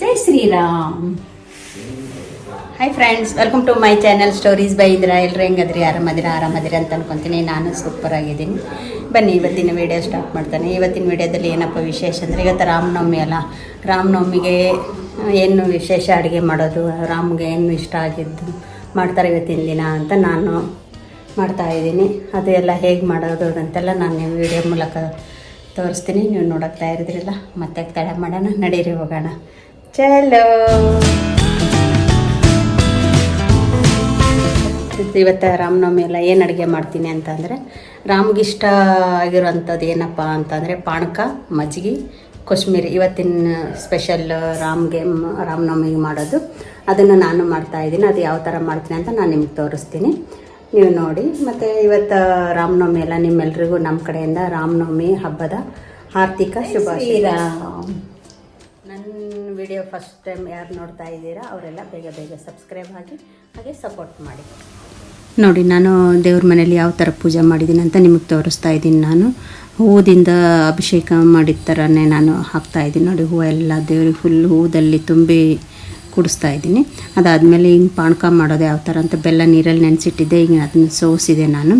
Jai Shriram. Hi friends welcome to my channel stories by Indra ಎಲ್ಲರೂ ಹೆಂಗದ್ರಿ? ಆರಾಮದಿರ? ಆರಾಮದಿರ ಅಂತ ಅನ್ಕೊತೀನಿ. ನಾನು ಸೂಪರ್ ಆಗಿದ್ದೀನಿ. ಬನ್ನಿ, ಇವತ್ತಿನ ವಿಡಿಯೋ ಸ್ಟಾರ್ಟ್ ಮಾಡ್ತಾನೆ. ಇವತ್ತಿನ ವಿಡಿಯೋದಲ್ಲಿ ಏನಪ್ಪ ವಿಶೇಷ ಅಂದರೆ ಇವತ್ತು ರಾಮನವಮಿ ಅಲ್ಲ. ರಾಮನವಮಿಗೆ ಏನು ವಿಶೇಷ ಅಡುಗೆ ಮಾಡೋದು? ರಾಮ್ಗೆ ಏನು ಇಷ್ಟ ಆಗಿದ್ದು ಮಾಡ್ತಾರೆ ಇವತ್ತಿನ ದಿನ ಅಂತ ನಾನು ಮಾಡ್ತಾ ಇದ್ದೀನಿ. ಅದು ಎಲ್ಲ ಹೇಗೆ ಮಾಡೋದು ಅಂತೆಲ್ಲ ನಾನು ವಿಡಿಯೋ ಮೂಲಕ ತೋರಿಸ್ತೀನಿ. ನೀವು ನೋಡೋಕ್ತಾ ಇರೋದ್ರಲ್ಲ ಮತ್ತೆ ತಡ ಮಾಡೋಣ. ನಡೀರಿ, ಹೋಗೋಣ. ಚಲೋ ಇವತ್ತು ರಾಮನವಮಿ ಎಲ್ಲ ಏನು ಅಡುಗೆ ಮಾಡ್ತೀನಿ ಅಂತಂದರೆ, ರಾಮ್ಗಿಷ್ಟ ಆಗಿರೋಂಥದ್ದು ಏನಪ್ಪ ಅಂತಂದರೆ ಪಾನಕ ಮಜ್ಜಿಗೆ, ಕೊಶ್ಮೀರಿ. ಇವತ್ತಿನ ಸ್ಪೆಷಲ್ ರಾಮ್ಗೆ ರಾಮನವಮಿ ರಾಮನವಮಿಗೆ ಮಾಡೋದು. ಅದನ್ನು ನಾನು ಮಾಡ್ತಾ ಇದ್ದೀನಿ. ಅದು ಯಾವ ಥರ ಮಾಡ್ತೀನಿ ಅಂತ ನಾನು ನಿಮ್ಗೆ ತೋರಿಸ್ತೀನಿ. ನೀವು ನೋಡಿ. ಮತ್ತು ಇವತ್ತು ರಾಮನವಮಿ ಎಲ್ಲ ನಿಮ್ಮೆಲ್ಲರಿಗೂ ನಮ್ಮ ಕಡೆಯಿಂದ ರಾಮನವಮಿ ಹಬ್ಬದ ಆರ್ಥಿಕ ಶುಭ ವಿಡಿಯೋ ಫಸ್ಟ್ ಟೈಮ್ ಯಾರು ನೋಡ್ತಾ ಇದ್ದೀರಾ, ಅವರೆಲ್ಲ ಬೇಗ ಬೇಗ ಸಬ್ಸ್ಕ್ರೈಬ್ ಆಗಿ ಹಾಗೆ ಸಪೋರ್ಟ್ ಮಾಡಿ. ನೋಡಿ, ನಾನು ದೇವ್ರ ಮನೇಲಿ ಯಾವ ಥರ ಪೂಜೆ ಮಾಡಿದ್ದೀನಿ ಅಂತ ನಿಮಗೆ ತೋರಿಸ್ತಾ ಇದ್ದೀನಿ ನಾನು. ಹೂವುದಿಂದ ಅಭಿಷೇಕ ಮಾಡಿದ ಥರನೇ ನಾನು ಹಾಕ್ತಾ ಇದ್ದೀನಿ. ನೋಡಿ, ಹೂವು ಎಲ್ಲ ದೇವ್ರಿಗೆ ಫುಲ್ ಹೂದಲ್ಲಿ ತುಂಬಿ ಕುಡಿಸ್ತಾ ಇದ್ದೀನಿ. ಅದಾದಮೇಲೆ ಹಿಂಗೆ ಪಾನಕ ಮಾಡೋದು ಯಾವ ಥರ ಅಂತ ಬೆಲ್ಲ ನೀರಲ್ಲಿ ನೆನೆಸಿಟ್ಟಿದ್ದೆ ಈಗ ಅದನ್ನು ಸೋಸಿದೆ ನಾನು.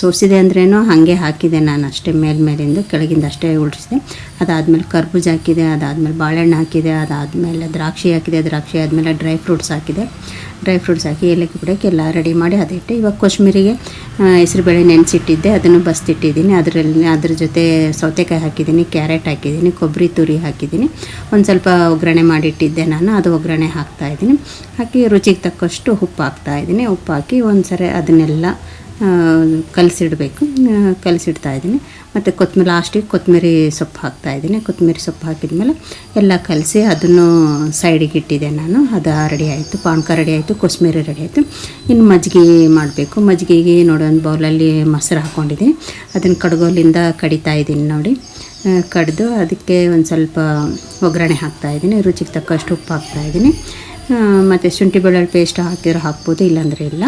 ಸೋಸಿದೆ ಅಂದ್ರೇನೋ ಹಾಗೆ ಹಾಕಿದೆ ನಾನು ಅಷ್ಟೇ ಮೇಲ್ಮೇಲಿಂದ ಕೆಳಗಿಂದ ಅಷ್ಟೇ ಉಳಿಸಿದೆ. ಅದಾದಮೇಲೆ ಕರ್ಬೂಜ ಹಾಕಿದೆ, ಅದಾದಮೇಲೆ ಬಾಳೆಹಣ್ಣು ಹಾಕಿದೆ, ಅದಾದಮೇಲೆ ದ್ರಾಕ್ಷಿ ಹಾಕಿದೆ, ದ್ರಾಕ್ಷಿ ಆದಮೇಲೆ ಡ್ರೈ ಫ್ರೂಟ್ಸ್ ಹಾಕಿದೆ. ಡ್ರೈ ಫ್ರೂಟ್ಸ್ ಹಾಕಿ ಏಲಕ್ಕಿ ಬಿಡೋಕ್ಕೆ ಎಲ್ಲ ರೆಡಿ ಮಾಡಿ ಅದಿಟ್ಟು ಇವಾಗ ಕೊಶ್ಮೀರಿಗೆ ಹೆಸರುಬೇಳೆ ನೆನೆಸಿಟ್ಟಿದ್ದೆ, ಅದನ್ನು ಬಸ್ತಿಟ್ಟಿದ್ದೀನಿ. ಅದರಲ್ಲಿ ಅದ್ರ ಜೊತೆ ಸೌತೆಕಾಯಿ ಹಾಕಿದ್ದೀನಿ, ಕ್ಯಾರೆಟ್ ಹಾಕಿದ್ದೀನಿ, ಕೊಬ್ಬರಿ ತುರಿ ಹಾಕಿದ್ದೀನಿ. ಒಂದು ಸ್ವಲ್ಪ ಒಗ್ಗರಣೆ ಮಾಡಿಟ್ಟಿದ್ದೆ ನಾನು, ಅದು ಒಗ್ಗರಣೆ ಹಾಕ್ತಾಯಿದ್ದೀನಿ ಹಾಕಿ ರುಚಿಗೆ ತಕ್ಕಷ್ಟು ಉಪ್ಪು ಹಾಕ್ತಾಯಿದ್ದೀನಿ ಉಪ್ಪು ಹಾಕಿ ಒಂದು ಸರಿ ಅದನ್ನೆಲ್ಲ ಕಲಸಿಡಬೇಕು. ಕಲಸಿಡ್ತಾ ಇದ್ದೀನಿ. ಮತ್ತು ಕೊತ್ತಂಬರಿ, ಲಾಸ್ಟಿಗೆ ಕೊತ್ತಂಬರಿ ಸೊಪ್ಪು ಹಾಕ್ತಾ ಇದ್ದೀನಿ. ಕೊತ್ತಂಬರಿ ಸೊಪ್ಪು ಹಾಕಿದ್ಮೇಲೆ ಎಲ್ಲ ಕಲಸಿ ಅದನ್ನು ಸೈಡಿಗೆ ಇಟ್ಟಿದ್ದೆ ನಾನು. ಅದು ರೆಡಿ ಆಯಿತು. ಪಾನಕ ರೆಡಿ ಆಯಿತು. ಕೊತ್ತಂಬರಿ ರೆಡಿ ಆಯಿತು. ಇನ್ನು ಮಜ್ಜಿಗೆ ಮಾಡಬೇಕು. ಮಜ್ಜಿಗೆಗೆ ನೋಡಿ, ಒಂದು ಬೌಲಲ್ಲಿ ಮೊಸರು ಹಾಕ್ಕೊಂಡಿದ್ದೀನಿ ಅದನ್ನು ಕಡುಗೋಲಿಂದ ಕಡಿತಾ ಇದ್ದೀನಿ ನೋಡಿ. ಕಡಿದು ಅದಕ್ಕೆ ಒಂದು ಸ್ವಲ್ಪ ಒಗ್ಗರಣೆ ಹಾಕ್ತಾಯಿದ್ದೀನಿ ರುಚಿಗೆ ತಕ್ಕಷ್ಟು ಉಪ್ಪು ಹಾಕ್ತಾ ಇದ್ದೀನಿ. ಮತ್ತು ಶುಂಠಿ ಬೆಳ್ಳುಳ್ಳಿ ಪೇಸ್ಟ್ ಹಾಕಿರೋ ಹಾಕ್ಬೋದು, ಇಲ್ಲಾಂದರೆ ಇಲ್ಲ.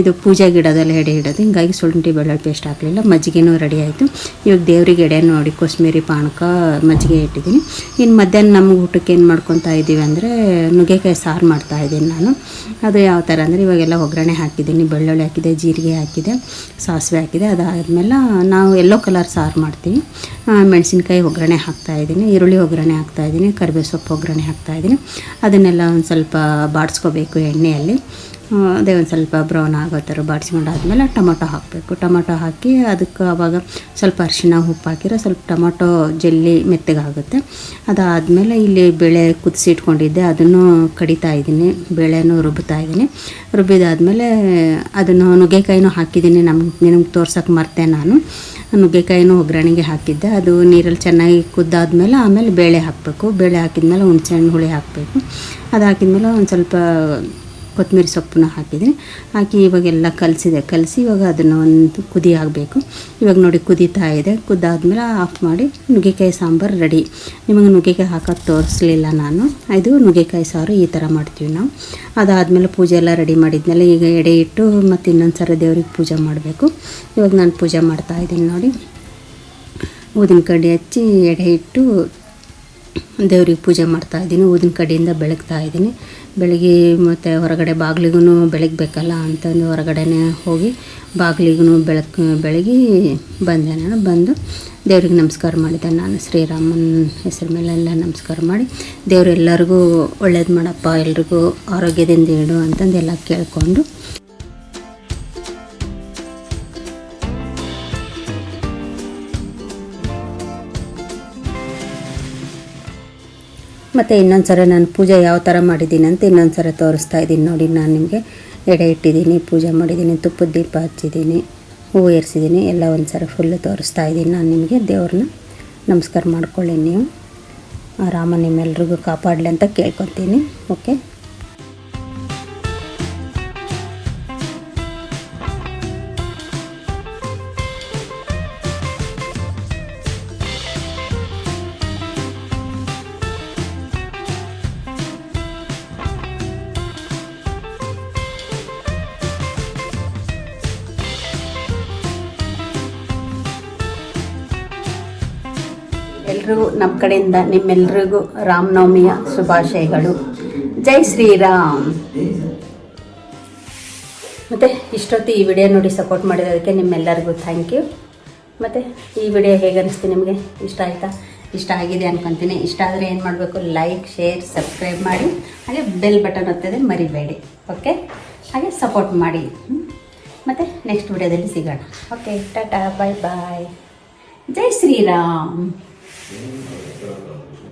ಇದು ಪೂಜೆ ಗಿಡದಲ್ಲಿ ಎಡೆ ಇಡೋದು ಹಿಂಗಾಗಿ ಶುಂಠಿ ಬೆಳ್ಳುಳ್ಳಿ ಪೇಸ್ಟ್ ಹಾಕಲಿಲ್ಲ. ಮಜ್ಜಿಗೆನೂ ರೆಡಿ ಆಯಿತು. ಇವಾಗ ದೇವ್ರಿಗೆ ಎಡೆ ನೋಡಿ, ಕೊಸ್ಮೀರಿ ಪಾನಕ ಮಜ್ಜಿಗೆ ಇಟ್ಟಿದ್ದೀನಿ. ಇನ್ನು ಮಧ್ಯಾಹ್ನ ನಮ್ಗೆ ಊಟಕ್ಕೆ ಏನು ಮಾಡ್ಕೊತಾ ಇದ್ದೀವಿ ಅಂದರೆ, ನುಗ್ಗೆಕಾಯಿ ಸಾರು ಮಾಡ್ತಾ ಇದ್ದೀನಿ ನಾನು. ಅದು ಯಾವ ಥರ ಅಂದರೆ, ಇವಾಗೆಲ್ಲ ಒಗ್ಗರಣೆ ಹಾಕಿದ್ದೀನಿ. ಬೆಳ್ಳುಳ್ಳಿ ಹಾಕಿದೆ, ಜೀರಿಗೆ ಹಾಕಿದೆ, ಸಾಸಿವೆ ಹಾಕಿದೆ. ಅದಾದಮೇಲೆ ನಾವು ಎಲ್ಲೋ ಕಲರ್ ಸಾರು ಮಾಡ್ತೀವಿ. ಮೆಣಸಿನ್ಕಾಯಿ ಒಗ್ಗರಣೆ ಹಾಕ್ತಾ ಇದ್ದೀನಿ. ಈರುಳ್ಳಿ ಒಗ್ಗರಣೆ ಹಾಕ್ತಾ ಇದ್ದೀನಿ. ಕರಿಬೇವು ಸೊಪ್ಪು ಒಗ್ಗರಣೆ ಹಾಕ್ತಾ ಇದ್ದೀನಿ. ಅದನ್ನೆಲ್ಲ ಒಂದು ಸ್ವಲ್ಪ ಬಾಡಿಸ್ಕೋಬೇಕು ಎಣ್ಣೆಯಲ್ಲಿ. ಅದೇ ಒಂದು ಸ್ವಲ್ಪ ಬ್ರೌನ್ ಆಗೋ ಥರ ಬಾಡಿಸ್ಕೊಂಡಾದ್ಮೇಲೆ ಟೊಮೊಟೊ ಹಾಕಬೇಕು. ಟೊಮೊಟೊ ಹಾಕಿ ಅದಕ್ಕೆ ಆವಾಗ ಸ್ವಲ್ಪ ಅರಿಶಿನ ಉಪ್ಪು ಹಾಕಿರೋ ಸ್ವಲ್ಪ ಟೊಮೊಟೊ ಜೆಲ್ಲಿ ಮೆತ್ತಗಾಗುತ್ತೆ. ಅದಾದಮೇಲೆ ಇಲ್ಲಿ ಬೇಳೆ ಕುದಿಸಿ ಇಟ್ಕೊಂಡಿದ್ದೆ ಅದನ್ನು ಕಡಿತಾ ಇದ್ದೀನಿ. ಬೇಳೆನೂ ರುಬ್ಬುತ್ತಾ ಇದ್ದೀನಿ. ರುಬ್ಬಿದಾದಮೇಲೆ ಅದನ್ನು ನುಗ್ಗೆಕಾಯಿನೂ ಹಾಕಿದ್ದೀನಿ. ನಮ್ಗೆ ನಿಮ್ಗೆ ತೋರ್ಸೋಕೆ ಮರ್ತೆ ನಾನು. ನುಗ್ಗೆಕಾಯಿನೂ ಒಗ್ಗರಣೆಗೆ ಹಾಕಿದ್ದೆ. ಅದು ನೀರಲ್ಲಿ ಚೆನ್ನಾಗಿ ಕುದ್ದಾದ್ಮೇಲೆ ಆಮೇಲೆ ಬೇಳೆ ಹಾಕಬೇಕು. ಬೇಳೆ ಹಾಕಿದ್ಮೇಲೆ ಹುಣಸೆಹಣ್ಣು ಹುಳಿ ಹಾಕಬೇಕು. ಅದು ಹಾಕಿದ್ಮೇಲೆ ಒಂದು ಸ್ವಲ್ಪ ಕೊತ್ತಂಬರಿ ಸೊಪ್ಪನ್ನ ಹಾಕಿದ್ದೀನಿ. ಹಾಕಿ ಇವಾಗೆಲ್ಲ ಕಲಸಿದೆ. ಕಲಸಿ ಇವಾಗ ಅದನ್ನು ಒಂದು ಕುದಿ ಆಗಬೇಕು ಇವಾಗ ನೋಡಿ ಕುದೀತಾ ಇದೆ. ಕುದ್ದಾದ್ಮೇಲೆ ಆಫ್ ಮಾಡಿ ನುಗ್ಗೆಕಾಯಿ ಸಾಂಬಾರು ರೆಡಿ ನಿಮಗೆ ನುಗ್ಗೆಕಾಯಿ ಹಾಕೋದು ತೋರಿಸ್ಲಿಲ್ಲ ನಾನು. ಇದು ನುಗ್ಗೆಕಾಯಿ ಸಾರು ಈ ಥರ ಮಾಡ್ತೀವಿ ನಾವು. ಅದಾದಮೇಲೆ ಪೂಜೆ ಎಲ್ಲ ರೆಡಿ ಮಾಡಿದ್ಮೇಲೆ ಈಗ ಎಡೆ ಇಟ್ಟು ಮತ್ತು ಇನ್ನೊಂದು ಸಲ ದೇವ್ರಿಗೆ ಪೂಜೆ ಮಾಡಬೇಕು. ಇವಾಗ ನಾನು ಪೂಜೆ ಮಾಡ್ತಾ ಇದ್ದೀನಿ ನೋಡಿ. ಊದಿನ ಕಡ್ಡಿ ಹಚ್ಚಿ ಎಡೆ ಇಟ್ಟು ದೇವ್ರಿಗೆ ಪೂಜೆ ಮಾಡ್ತಾ ಇದ್ದೀನಿ, ಊದಿನ ಕಡೆಯಿಂದ ಬೆಳಗ್ತಾ ಇದ್ದೀನಿ. ಬೆಳಗ್ಗೆ ಮತ್ತು ಹೊರಗಡೆ ಬಾಗಿಲಿಗೂ ಬೆಳಗ್ಬೇಕಲ್ಲ ಅಂತಂದು ಹೊರಗಡೆನೇ ಹೋಗಿ ಬಾಗಿಲಿಗೂ ಬೆಳಕು ಬೆಳಗಿ ಬಂದೆ ನಾನು. ಬಂದು ದೇವ್ರಿಗೆ ನಮಸ್ಕಾರ ಮಾಡಿದೆ. ನಾನು ಶ್ರೀರಾಮನ ಹೆಸರು ಮೇಲೆಲ್ಲ ನಮಸ್ಕಾರ ಮಾಡಿ ದೇವರೆಲ್ಲರಿಗೂ ಒಳ್ಳೇದು ಮಾಡಪ್ಪ, ಎಲ್ರಿಗೂ ಆರೋಗ್ಯದಿಂದ ಇಡು ಅಂತಂದು ಎಲ್ಲ ಕೇಳಿಕೊಂಡು ಮತ್ತು ಇನ್ನೊಂದು ಸರ ನಾನು ಪೂಜೆ ಯಾವ ಥರ ಮಾಡಿದ್ದೀನಿ ಅಂತ ಇನ್ನೊಂದು ಸರ ತೋರಿಸ್ತಾ ಇದ್ದೀನಿ. ನೋಡಿ, ನಾನು ನಿಮಗೆ ಎಡೆ ಇಟ್ಟಿದ್ದೀನಿ, ಪೂಜೆ ಮಾಡಿದ್ದೀನಿ, ತುಪ್ಪದ ದೀಪ ಹಚ್ಚಿದ್ದೀನಿ ಹೂವು ಏರಿಸಿದ್ದೀನಿ, ಎಲ್ಲ ಒಂದು ಸಲ ಫುಲ್ಲು ತೋರಿಸ್ತಾ ಇದ್ದೀನಿ. ನಾನು ನಿಮಗೆ ದೇವ್ರನ್ನ ನಮಸ್ಕಾರ ಮಾಡ್ಕೊಳ್ಳಿ ನೀವು. ರಾಮ ನಿಮ್ಮೆಲ್ರಿಗೂ ಕಾಪಾಡಲಿ ಅಂತ ಕೇಳ್ಕೊತೀನಿ. ಓಕೆ ಎಲ್ರಿಗೂ ನಮ್ಮ ಕಡೆಯಿಂದ ನಿಮ್ಮೆಲ್ರಿಗೂ ರಾಮನವಮಿಯ ಶುಭಾಶಯಗಳು. ಜೈ ಶ್ರೀರಾಮ್. ಮತ್ತು ಇಷ್ಟೊತ್ತು ಈ ವಿಡಿಯೋ ನೋಡಿ ಸಪೋರ್ಟ್ ಮಾಡಿರೋದಕ್ಕೆ ನಿಮ್ಮೆಲ್ಲರಿಗೂ ಥ್ಯಾಂಕ್ ಯು ಮತ್ತು ಈ ವಿಡಿಯೋ ಹೇಗೆ ನಿಮಗೆ? ಇಷ್ಟ ಆಯಿತಾ? ಇಷ್ಟ ಆಗಿದೆ ಅನ್ಕೊತೀನಿ. ಇಷ್ಟ ಆದರೆ ಏನು ಮಾಡಬೇಕು? ಲೈಕ್ ಶೇರ್ ಸಬ್ಸ್ಕ್ರೈಬ್ ಮಾಡಿ. ಹಾಗೆ ಬೆಲ್ ಬಟನ್ ಒತ್ತದೆ ಮರಿಬೇಡಿ. ಓಕೆ ಹಾಗೆ ಸಪೋರ್ಟ್ ಮಾಡಿ. ಮತ್ತು ನೆಕ್ಸ್ಟ್ ವಿಡಿಯೋದಲ್ಲಿ ಸಿಗೋಣ. ಓಕೆ ಟಾಟಾ ಬಾಯ್ ಬಾಯ್ ಜೈ ಶ್ರೀರಾಮ್. Amen.